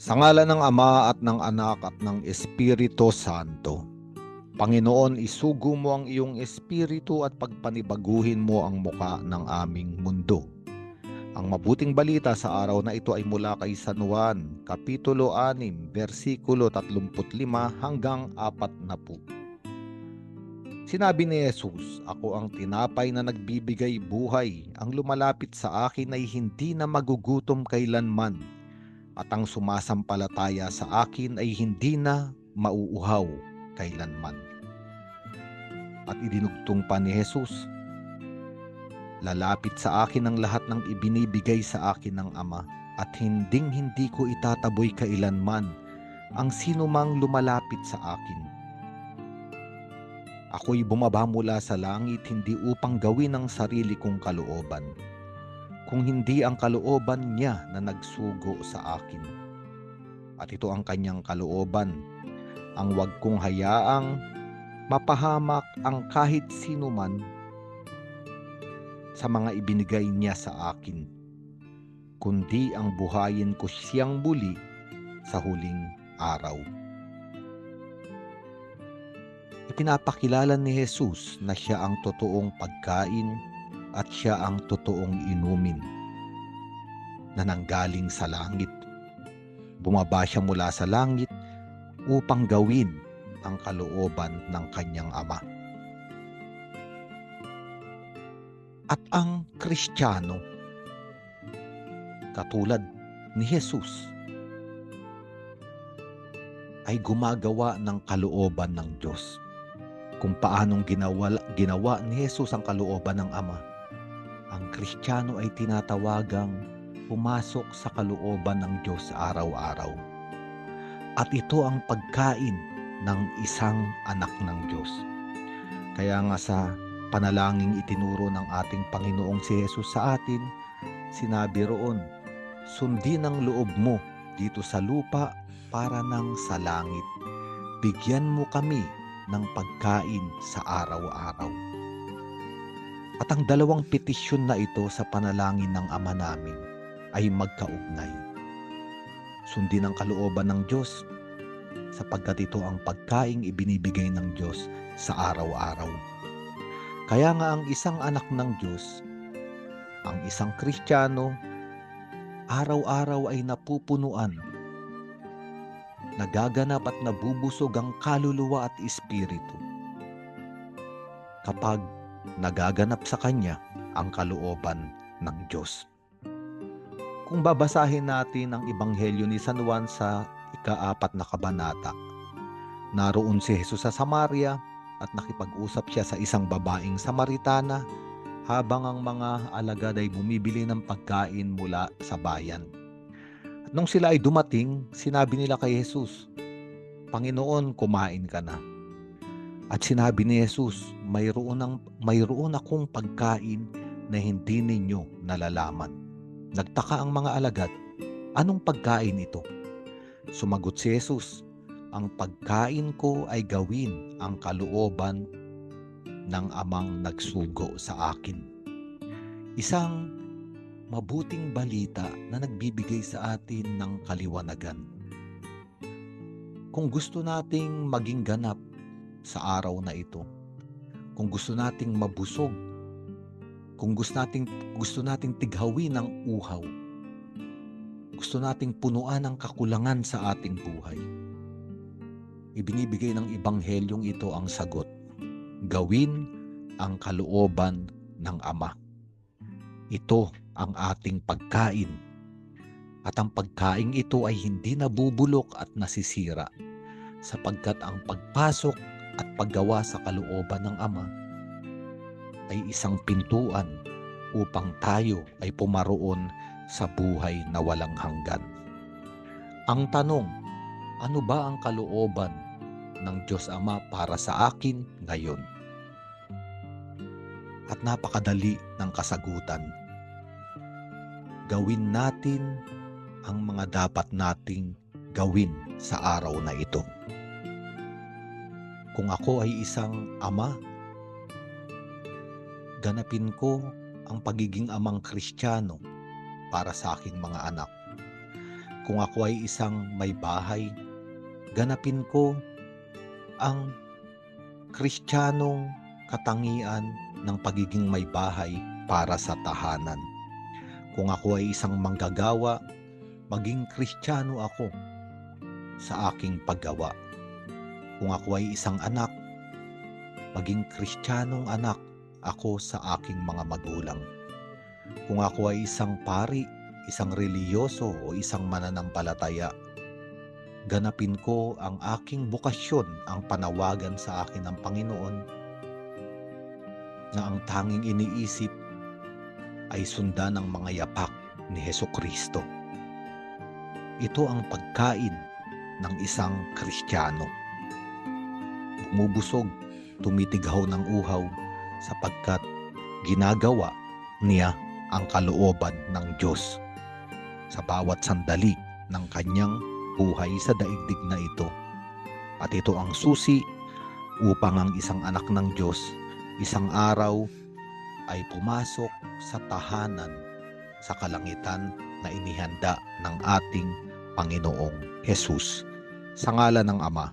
Sa ngala ng Ama at ng Anak at ng Espiritu Santo. Panginoon, isugo mo ang iyong espiritu at pagpanibaguhin mo ang muka ng aming mundo. Ang mabuting balita sa araw na ito ay mula kay San Juan, Kapitulo 6, versikulo 35 hanggang 40. Sinabi ni Jesus, Ako ang tinapay na nagbibigay buhay. Ang lumalapit sa akin ay hindi na magugutom kailanman. At ang sumasampalataya sa akin ay hindi na mauuhaw kailanman. At idinugtong pa ni Jesus, Lalapit sa akin ang lahat ng ibinibigay sa akin ng Ama at hinding hindi ko itataboy kailanman ang sino mang lumalapit sa akin. Ako'y bumaba mula sa langit hindi upang gawin ang sarili kong kalooban, kung hindi ang kalooban niya na nagsugo sa akin. At ito ang kanyang kalooban, ang wag kong hayaang mapahamak ang kahit sino man sa mga ibinigay niya sa akin, kundi ang buhayin ko siyang muli sa huling araw. Ipinapakilala ni Jesus na siya ang totoong pagkain at siya ang totoong inumin na nanggaling sa langit. Bumaba siya mula sa langit upang gawin ang kalooban ng kanyang ama. At ang Kristiyano, katulad ni Jesus, ay gumagawa ng kalooban ng Diyos. Kung paanong ginawa, ginawa ni Jesus ang kalooban ng Ama, Kristiyano ay tinatawagang pumasok sa kalooban ng Diyos araw-araw. At ito ang pagkain ng isang anak ng Diyos. Kaya nga sa panalangin itinuro ng ating Panginoong si Jesus sa atin, sinabi roon, sundin ang loob mo dito sa lupa para ng sa langit. Bigyan mo kami ng pagkain sa araw-araw. At ang dalawang petisyon na ito sa panalangin ng Ama namin ay magkaugnay. Sundin ang kalooban ng Diyos sapagkat ito ang pagkaing ibinibigay ng Diyos sa araw-araw. Kaya nga ang isang anak ng Diyos, ang isang Kristiyano, araw-araw ay napupunuan, nagaganap at nabubusog ang kaluluwa at espiritu. Kapag nagaganap sa kanya ang kalooban ng Diyos. Kung babasahin natin ang Ebanghelyo ni San Juan sa ikaapat na kabanata, naroon si Jesus sa Samaria at nakipag-usap siya sa isang babaeng Samaritana habang ang mga alagad ay bumibili ng pagkain mula sa bayan. At nung sila ay dumating, sinabi nila kay Jesus, Panginoon, kumain ka na. At sinabi ni Jesus, mayroon, ang, mayroon akong pagkain na hindi ninyo nalalaman. Nagtaka ang mga alagad, anong pagkain ito? Sumagot si Jesus, ang pagkain ko ay gawin ang kalooban ng amang nagsugo sa akin. Isang mabuting balita na nagbibigay sa atin ng kaliwanagan. Kung gusto nating maging ganap sa araw na ito, kung gusto nating mabusog, kung gusto nating, gusto nating tighawin ng uhaw, gusto nating punuan ng kakulangan sa ating buhay, ibinibigay ng ibanghelyong ito ang sagot gawin ang kalooban ng Ama. Ito ang ating pagkain. At ang pagkain ito ay hindi nabubulok at nasisira sapagkat ang pagpasok at paggawa sa kalooban ng Ama ay isang pintuan upang tayo ay pumaroon sa buhay na walang hanggan. Ang tanong, ano ba ang kalooban ng Diyos Ama para sa akin ngayon? At napakadali ng kasagutan. Gawin natin ang mga dapat nating gawin sa araw na ito. Kung ako ay isang ama, ganapin ko ang pagiging amang kristyano para sa aking mga anak. kung ako ay isang may bahay, ganapin ko ang kristyanong katangian ng pagiging may bahay para sa tahanan. Kung ako ay isang manggagawa, maging kristyano ako sa aking paggawa. Kung ako ay isang anak, maging kristyanong anak ako sa aking mga magulang. Kung ako ay isang pari, isang reliyoso o isang mananampalataya, ganapin ko ang aking bukasyon, ang panawagan sa akin ng Panginoon na ang tanging iniisip ay sundan ang mga yapak ni Heso Kristo. Ito ang pagkain ng isang Kristiyano. Bumubusog, tumitighaw ng uhaw sapagkat ginagawa niya ang kalooban ng Diyos sa bawat sandali ng kanyang buhay sa daigdig na ito. At ito ang susi upang ang isang anak ng Diyos isang araw ay pumasok sa tahanan sa kalangitan na inihanda ng ating Panginoong Hesus sa ngala ng Ama